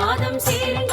மாதம் சேர்ந்து